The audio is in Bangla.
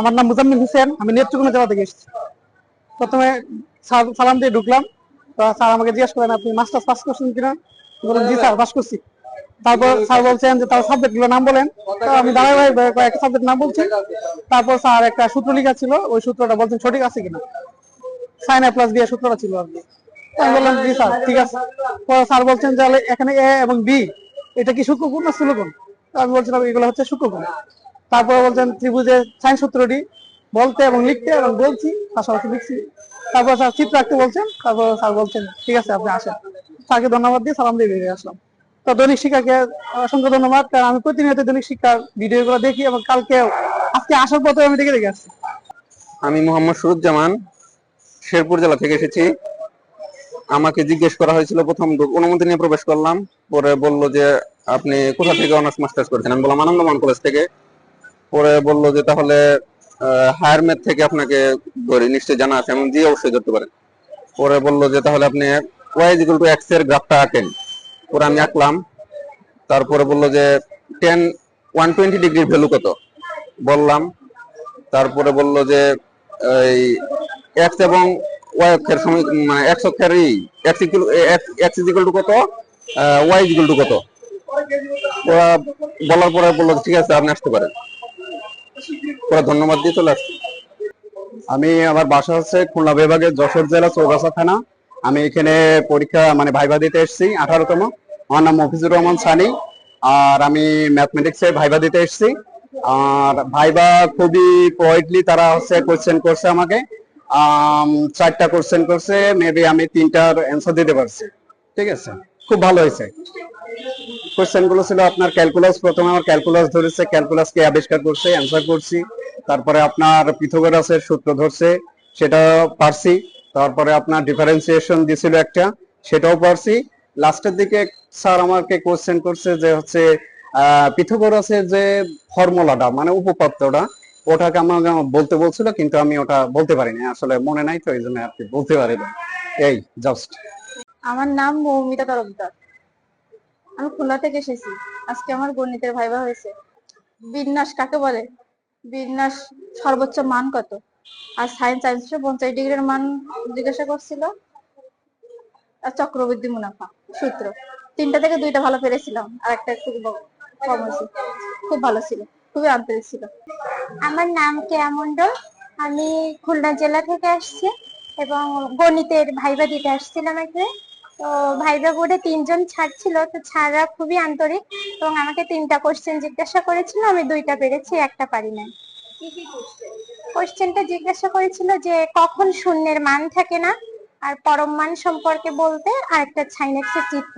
আমার নাম মুজাম্মিল হোসেন, আমি নেত্রকোনা জেলা থেকে এসেছি। প্রথমে সাল- সালাম দিয়ে ঢুকলাম। স্যার আমাকে জিজ্ঞেস করেন, আপনি মাস্টার্স পাস করছেন কিনা? বললাম, জি স্যার, পাস করছি। তারপর স্যার বলছেন যে তার সাবজেক্টগুলো নাম বলেন। তো আমি ধারাবাহিক কয়েকটা সাবজেক্ট নাম বলছি। তারপর স্যার একটা সূত্র লেখা ছিল, ওই সূত্রটা বলছেন সঠিক আছে কিনা। সাইন এ প্লাস দিয়ে সূত্রটা ছিল আর কি। আমি বললাম, জি স্যার, ঠিক আছে। পরে স্যার বলছেন যে এখানে এ এবং বি এটা কি সূক্ষ্মকোণ না স্থূলকোণ? তো আমি বলছিলাম, এগুলো হচ্ছে সূক্ষ্মকোণ। তারপরে বলছেন ত্রিভুজের সাইন সূত্রটি বলতে এবং লিখতে এবং বলছি, পাশাপাশি লিখছি। তারপর স্যার চিত্র আঁকতে বলছেন, তারপর স্যার বলছেন, ঠিক আছে, আপনি আসেন। স্যারকে ধন্যবাদ দিয়ে সালাম দিয়ে বেরিয়ে আসলাম। তো দৈনিক শিক্ষাকে অসংখ্য ধন্যবাদ, কারণ আমি প্রতিনিয়ত দৈনিক শিক্ষার ভিডিও গুলো দেখি এবং কালকে, আজকে আসার পথে আমি দেখে দেখে আসছি। আমি মোহাম্মদ সুরুজ্জামান, শেরপুর জেলা থেকে এসেছি। আমাকে জিজ্ঞেস করা হয়েছিল, প্রথম অনুমতি নিয়ে প্রবেশ করলাম। পরে বলল যে, আপনি কোথা থেকে অনার্স মাস্টার্স করেছেন? আমি বললাম আনন্দমান কলেজ থেকে। পরে বলল যে তাহলে হায়ার ম্যাথ থেকে আপনাকে ধরি নিশ্চয়ই জানা আছে এবং জি অবশ্যই ধরতে পারেন। পরে বলল যে তাহলে আপনি ওয়াই ইকুয়াল টু এক্সের গ্রাফটা আঁকেন। পরে আমি আঁকলাম। তারপরে বলল যে টেন ওয়ান টোয়েন্টি ডিগ্রির ভ্যালু কত? বললাম। তারপরে বলল যে, এই এক্স এবং ওয়াই অক্ষের সময় মানে এক্স অক্ষের ই X equal X equal to কত? ওয়াই ইকুয়াল টু কত? বলার পরে বলল ঠিক আছে, আপনি আসতে পারেন। ওরা ধন্যবাদ দিয়ে চলে আসছে। আমি আমার বাসা হচ্ছে খুলনা বিভাগের যশোর জেলা চৌগাছা থানা। আমি এখানে পরীক্ষা মানে ভাইভা দিতে এসেছি আঠারোতম। আমার নাম মফিজুর রহমান সানি আর আমি ম্যাথমেটিক্সে ভাইভা দিতে এসেছি। আর ভাইবা খুবই পোয়েটলি তারা হচ্ছে কোশ্চেন করছে আমাকে। আম, চারটা কোশ্চেন করছে মেবি আমি তিনটার অ্যান্সার দিতে পারছি। ঠিক আছে? খুব ভালো হয়েছে। কোশ্চেনগুলো ছিল আপনার ক্যালকুলাস প্রথমে আমার ক্যালকুলাস ধরেছে ক্যালকুলাস কে আবিষ্কার করছে অ্যান্সার করছি। তারপরে আপনার পিথাগোরাসের সূত্র ধরছে সেটা পারছি। তারপরে আপনার ডিফারেন্সিয়েশন দিছিল একটা, সেটাও পারছি। লাস্টের দিকে স্যার আমাকে কোশ্চেন করছে যে হচ্ছে পিথাগোরাসের যে ফর্মুলাটা মানে উপপাদ্যটা, ওটাকে আমাকে বলতে বলছিল, কিন্তু আমি ওটা বলতে পারিনি। আসলে মনে নাই তো, এই জন্য আর কি বলতে পারিনি। এই জাস্ট আমার নাম মৌমিতা তরফদার। আমি খুলনা থেকে এসেছি। আজকে আমার গণিতের ভাইবা হয়েছে। বিন্যাস কাকে বলে? বিন্যাস সর্বোচ্চ মান কত? আর সায়েন্স সায়েন্সে পঞ্চাশ ডিগ্রির মান জিজ্ঞাসা করছিল। আর চক্রবৃদ্ধি মুনাফা, সূত্র। তিনটা থেকে দুইটা ভালো পেরেছিলাম, আর একটা একটু কম হয়েছে। খুব ভালো ছিল, খুবই আন্তরিক ছিল। আমার নাম কেয়া মন্ডল আমি খুলনা জেলা থেকে আসছি এবং গণিতের ভাইবা দিতে আসছিলাম এখানে। তো ভাইবা বোর্ডে তিনজন ছাড় ছিল তো ছাড়রা খুবই আন্তরিক এবং আমাকে তিনটা কোশ্চেন জিজ্ঞাসা করেছিল আমি দুইটা পেরেছি একটা পারি নাই। কোশ্চেনটা জিজ্ঞাসা করেছিল যে কখন শূন্যের মান থাকে না আর পরম মান সম্পর্কে বলতে আর একটা সাইনেক্সের চিত্র।